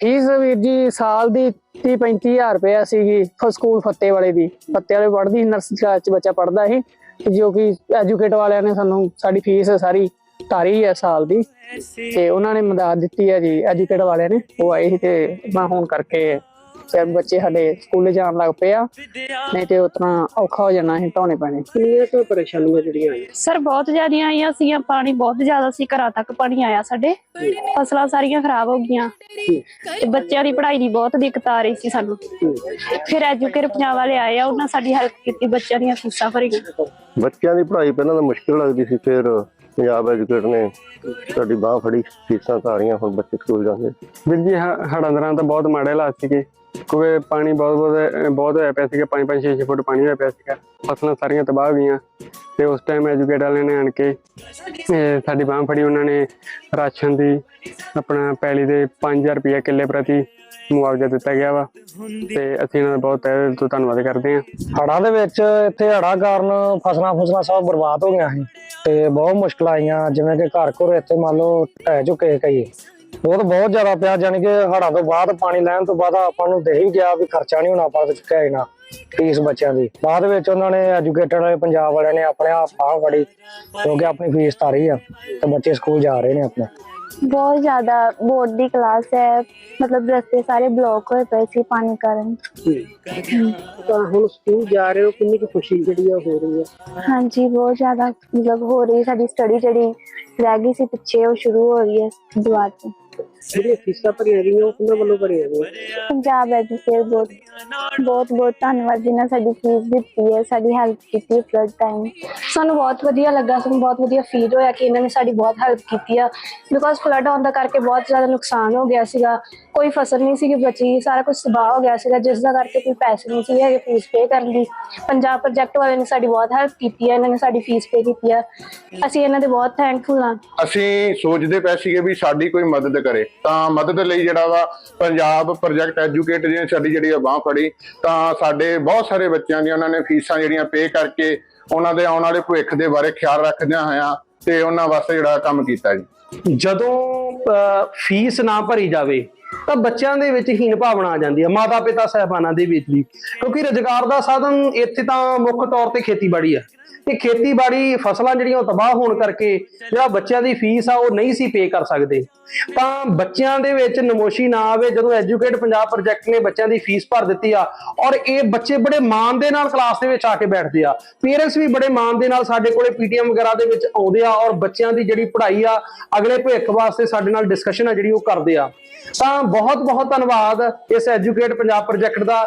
Fees ਵੀਰ ਜੀ ਸਾਲ ਦੀ 30 35000 ਰੁਪਇਆ ਸੀਗੀ ਸਕੂਲ ਫੱਤੇ ਵਾਲੇ ਦੀ। ਫੱਤੇ ਵਾਲੇ ਪੜ੍ਹਦੀ ਸੀ ਨਰਸਰੀ ਕਲਾਸ ਚ ਬੱਚਾ ਪੜਦਾ ਸੀ ਜੋ ਕਿ ਐਜੂਕੇਟ ਵਾਲਿਆਂ ਨੇ ਸਾਨੂੰ ਸਾਡੀ ਫੀਸ ਸਾਰੀ ਤਾਰੀ ਹੈ ਸਾਲ ਦੀ ਤੇ ਉਹਨਾਂ ਨੇ ਮਦਦ ਦਿੱਤੀ ਹੈ ਜੀ ਐਜੂਕੇਟ ਵਾਲਿਆਂ ਨੇ। ਉਹ ਆਏ ਸੀ ਤੇ ਮੈਂ ਹੁਣ ਕਰਕੇ ਤੇ ਬੱਚੇ ਸਾਡੇ ਸਕੂਲੇ ਜਾਣ ਲੱਗ ਪਏ ਆ। ਨਹੀਂ ਤੇ ਉਤਨਾ ਔਖਾ ਹੋ ਜਾਣਾ ਸੀ ਢਾਉਣੇ ਪੈਣੇ। ਕਿੰਨੀਆਂ ਕੁ ਪਰੇਸ਼ਾਨੀਆਂ ਜਿਹੜੀਆਂ ਆਈਆਂ? ਸਰ ਬਹੁਤ ਜ਼ਿਆਦੀਆਂ ਆਈਆਂ ਸੀਗੀਆਂ ਪਾਣੀ ਬਹੁਤ ਜ਼ਿਆਦਾ ਸੀ ਘਰਾਂ ਤੱਕ ਪਾਣੀ ਆਇਆ ਸਾਡੇ। ਫਸਲਾਂ ਸਾਰੀਆਂ ਖਰਾਬ ਹੋ ਗਈਆਂ। ਤੇ ਬੱਚਿਆਂ ਦੀ ਪੜ੍ਹਾਈ ਦੀ ਬਹੁਤ ਦਿੱਕਤ ਆ ਰਹੀ ਸੀ ਸਾਨੂੰ। ਫਿਰ ਐਜੂਕੇਟ ਪੰਜਾਬ ਵਾਲੇ ਆਏ ਆ ਉਹਨਾਂ ਸਾਡੀ ਹੈਲਪ ਕੀਤੀ ਬੱਚਿਆਂ ਦੀਆਂ ਫੀਸਾਂ ਭਰੀਆਂ। ਬੱਚਿਆਂ ਦੀ ਪੜ੍ਹਾਈ ਪਹਿਲਾਂ ਤਾਂ ਮੁਸ਼ਕਿਲ ਲੱਗਦੀ ਸੀ ਫਿਰ ਪੰਜਾਬ ਐਜੂਕੇਟ ਨੇ, ਤੁਹਾਡੀ ਬਾਹ ਫੜੀ, ਫੀਸਾਂ ਤਾਰੀਆਂ ਹੁਣ ਬੱਚੇ ਸਕੂਲ ਜਾਂਦੇ। ਵੀਰ ਜੀ ਹੜਾਂ ਦਰਾਂ ਦੌਰਾਨ ਤਾਂ ਬਹੁਤ ਮਾੜੇ ਹਾਲਾਤ ਸੀਗੇ। ਕਿਉਂਕਿ ਪਾਣੀ ਬਹੁਤ ਬਹੁਤ ਬਹੁਤ ਹੋਇਆ ਪਿਆ ਸੀਗਾ 5-5 6-6 ਫੁੱਟ ਪਾਣੀ ਹੋਇਆ ਪਿਆ ਸੀਗਾ। ਫਸਲਾਂ ਸਾਰੀਆਂ ਤਬਾਹ ਹੋ ਗਈਆਂ। ਤੇ ਉਸ ਟਾਈਮ ਐਜੂਕੇਟ ਵਾਲਿਆਂ ਨੇ ਆਣ ਕੇ ਸਾਡੀ ਬਾਂਹ ਫੜੀ ਉਹਨਾਂ ਨੇ ਰਾਸ਼ਨ ਦੀ, ਆਪਣਾ ਪੈਲੀ ਦੇ 5000 ਰੁਪਏ ਕਿੱਲੇ ਪ੍ਰਤੀ ਮੁਆਵਜ਼ਾ ਦਿੱਤਾ ਗਿਆ ਵਾ, ਤੇ ਅਸੀਂ ਇਹਨਾਂ ਦਾ ਬਹੁਤ ਤਹਿ ਤੋਂ ਧੰਨਵਾਦ ਕਰਦੇ ਹਾਂ। ਹੜ੍ਹਾਂ ਦੇ ਵਿੱਚ ਇੱਥੇ ਹੜ੍ਹਾਂ ਕਾਰਨ ਫਸਲਾਂ ਫਸਲਾਂ ਸਭ ਬਰਬਾਦ ਹੋ ਗਈਆਂ ਸੀ, ਤੇ ਬਹੁਤ ਮੁਸ਼ਕਲਾਂ ਆਈਆਂ, ਜਿਵੇਂ ਕਿ ਘਰ ਘਰ ਇੱਥੇ ਮੰਨ ਲਓ ਢਹਿ ਚੁੱਕੇ ਕਈ ਉਹ ਤਾਂ ਬਹੁਤ ਜ਼ਿਆਦਾ ਪਿਆ, ਜਾਣੀ ਕਿ ਹੜ੍ਹਾਂ ਤੋਂ ਬਾਅਦ, ਪਾਣੀ ਲੈਣ ਤੋਂ ਬਾਅਦ ਆਪਾਂ ਨੂੰ ਦੇਖ ਗਿਆ ਵੀ ਖਰਚਾ ਨਹੀਂ ਹੋਣਾ ਆਪਾਂ ਤੇ ਚੁੱਕਿਆ ਹੀ ਨਾ ਫੀਸ ਬੱਚਿਆਂ ਦੀ। ਬਾਅਦ ਵਿੱਚ ਉਹਨਾਂ ਨੇ ਐਜੂਕੇਟਡ ਵਾਲੇ ਪੰਜਾਬ ਵਾਲਿਆਂ ਨੇ ਆਪਣੇ ਆਪ ਆਹ ਫੜੀ, ਕਿਉਂਕਿ ਆਪਣੀ ਫੀਸ ਤਾਰੀ ਆ, ਤੇ ਬੱਚੇ ਸਕੂਲ ਜਾ ਰਹੇ ਨੇ ਆਪਣੇ। ਬਹੁਤ ਜ਼ਿਆਦਾ ਬੋਰਡ ਦੀ ਕਲਾਸ ਹੈ। ਮਤਲਬ ਰਸਤੇ ਸਾਰੇ ਬਲੌਕ ਹੋਏ ਪਏ ਸੀ ਪਾਣੀ ਕਾਰਨ। ਤਾਂ ਹੁਣ ਸਕੂਲ ਜਾ ਰਹੇ ਹੋ ਕਿੰਨੀ ਕੁ ਖੁਸ਼ੀ ਜਿਹੜੀ ਆ ਹੋ ਰਹੀ ਹੈ ਹਾਂਜੀ ਬਹੁਤ ਜ਼ਿਆਦਾ ਮਤਲਬ ਹੋ ਰਹੀ ਸਾਡੀ ਸਟੱਡੀ ਜਿਹੜੀ ਰਹਿ ਗਈ ਸੀ ਪਿੱਛੇ ਉਹ ਸ਼ੁਰੂ ਹੋ ਰਹੀ ਹੈ ਦੁਬਾਰਾ ਤੋਂ। ਜਿਹੜੀਆਂ ਫੀਸਾਂ ਭਰੀਆਂ ਗਈਆਂ ਉਹ ਕਿੰਨਾਂ ਵੱਲੋਂ ਭਰੀਆਂ ਗਈਆਂ? ਪੰਜਾਬ ਐਜੂਕੇਟ ਬਹੁਤ ਬਹੁਤ ਬਹੁਤ ਧੰਨਵਾਦ ਜਿਨ੍ਹਾਂ ਸਾਡੀ ਫੀਸ ਦਿੱਤੀ ਹੈ ਸਾਡੀ ਹੈਲਪ ਕੀਤੀ ਫਲੱਡ ਟਾਈਮ ਸਾਨੂੰ ਬਹੁਤ ਵਧੀਆ ਲੱਗਾ, ਸਾਨੂੰ ਬਹੁਤ ਵਧੀਆ ਫੀਲ ਹੋਇਆ ਕਿ ਇਹਨਾਂ ਨੇ ਸਾਡੀ ਬਹੁਤ ਹੈਲਪ ਕੀਤੀ ਆ। ਬਿਕੋਜ਼ ਫਲੱਡ ਆਉਣ ਦਾ ਕਰਕੇ ਬਹੁਤ ਜ਼ਿਆਦਾ ਨੁਕਸਾਨ ਹੋ ਗਿਆ ਸੀਗਾ। ਕੋਈ ਫਸਲ ਨਹੀਂ ਸੀਗੀ ਬਚੀ, ਸਾਰਾ ਕੁਝ ਤਬਾਹ ਹੋ ਗਿਆ ਸੀਗਾ। ਜਿਸ ਦਾ ਕਰਕੇ ਕੋਈ ਪੈਸੇ ਨਹੀਂ ਸੀ ਹੈਗੇ ਫੀਸ ਪੇ ਕਰਨ ਦੀ। ਪੰਜਾਬ ਪ੍ਰੋਜੈਕਟ ਵਾਲਿਆਂ ਨੇ ਸਾਡੀ ਬਹੁਤ ਹੈਲਪ ਕੀਤੀ ਹੈ ਇਹਨਾਂ ਨੇ ਸਾਡੀ ਫੀਸ ਪੇ ਕੀਤੀ ਆ। ਅਸੀਂ ਇਹਨਾਂ ਦੇ ਬਹੁਤ ਥੈਂਕਫੁਲ ਹਾਂ ਅਸੀਂ ਸੋਚਦੇ ਪਏ ਸੀਗੇ ਵੀ ਸਾਡੀ ਕੋਈ ਮਦਦ ਕਰੇ। ਤਾਂ ਮਦਦ ਲਈ ਜਿਹੜਾ ਵਾ ਪੰਜਾਬ ਪ੍ਰੋਜੈਕਟ ਐਜੂਕੇਟ ਜਿਹਨੇ ਸਾਡੀ ਜਿਹੜੀ ਆ ਬਾਹ ਫੜੀ, ਤਾਂ ਸਾਡੇ ਬਹੁਤ ਸਾਰੇ ਬੱਚਿਆਂ ਦੀਆਂ ਉਹਨਾਂ ਨੇ ਫੀਸਾਂ ਜਿਹੜੀਆਂ ਪੇ ਕਰਕੇ, ਉਹਨਾਂ ਦੇ ਆਉਣ ਵਾਲੇ ਭਵਿੱਖ ਦੇ ਬਾਰੇ ਖਿਆਲ ਰੱਖਦਿਆਂ ਹੋਇਆਂ ਤੇ ਉਹਨਾਂ ਵਾਸਤੇ ਜਿਹੜਾ ਕੰਮ ਕੀਤਾ ਜੀ। ਜਦੋਂ ਅਹ, ਫੀਸ ਨਾ ਭਰੀ ਜਾਵੇ ਤਾਂ ਬੱਚਿਆਂ ਦੇ ਵਿੱਚ ਹੀਣ ਭਾਵਨਾ ਆ ਜਾਂਦੀ ਹੈ ਮਾਤਾ ਪਿਤਾ ਸਹਿਬਾਨਾਂ ਦੇ ਵਿੱਚ ਵੀ। ਕਿਉਂਕਿ ਰੁਜ਼ਗਾਰ ਦਾ ਸਾਧਨ ਇੱਥੇ ਤਾਂ ਮੁੱਖ ਤੌਰ ਤੇ ਖੇਤੀਬਾੜੀ ਆ। ਕਿ ਖੇਤੀਬਾੜੀ ਫਸਲਾਂ ਜਿਹੜੀਆਂ ਉਹ ਤਬਾਹ ਹੋਣ ਕਰਕੇ ਜਿਹੜਾ ਬੱਚਿਆਂ ਦੀ ਫੀਸ ਆ, ਉਹ ਨਹੀਂ ਸੀ ਪੇ ਕਰ ਸਕਦੇ। ਤਾਂ ਬੱਚਿਆਂ ਦੇ ਵਿੱਚ ਨਮੋਸ਼ੀ ਨਾ ਆਵੇ, ਜਦੋਂ ਐਜੂਕੇਟ ਪੰਜਾਬ ਪ੍ਰੋਜੈਕਟ ਨੇ ਬੱਚਿਆਂ ਦੀ ਫੀਸ ਭਰ ਦਿੱਤੀ ਆ, ਔਰ ਇਹ ਬੱਚੇ ਬੜੇ ਮਾਣ ਦੇ ਨਾਲ ਕਲਾਸ ਦੇ ਵਿੱਚ ਆ ਕੇ ਬੈਠਦੇ ਆ। ਪੇਰੈਂਟਸ ਵੀ ਬੜੇ ਮਾਣ ਦੇ ਨਾਲ ਸਾਡੇ ਕੋਲੇ ਪੀਟੀਐਮ ਵਗੈਰਾ ਦੇ ਵਿੱਚ ਆਉਂਦੇ ਆ, ਔਰ ਬੱਚਿਆਂ ਦੀ ਜਿਹੜੀ ਪੜ੍ਹਾਈ ਆ, ਅਗਲੇ ਭਵਿੱਖ ਵਾਸਤੇ ਸਾਡੇ ਨਾਲ ਡਿਸਕਸ਼ਨ ਆ ਜਿਹੜੀ ਉਹ ਕਰਦੇ ਆ। ਤਾਂ ਬਹੁਤ ਬਹੁਤ ਧੰਨਵਾਦ ਇਸ ਐਜੂਕੇਟ ਪੰਜਾਬ ਪ੍ਰੋਜੈਕਟ ਦਾ।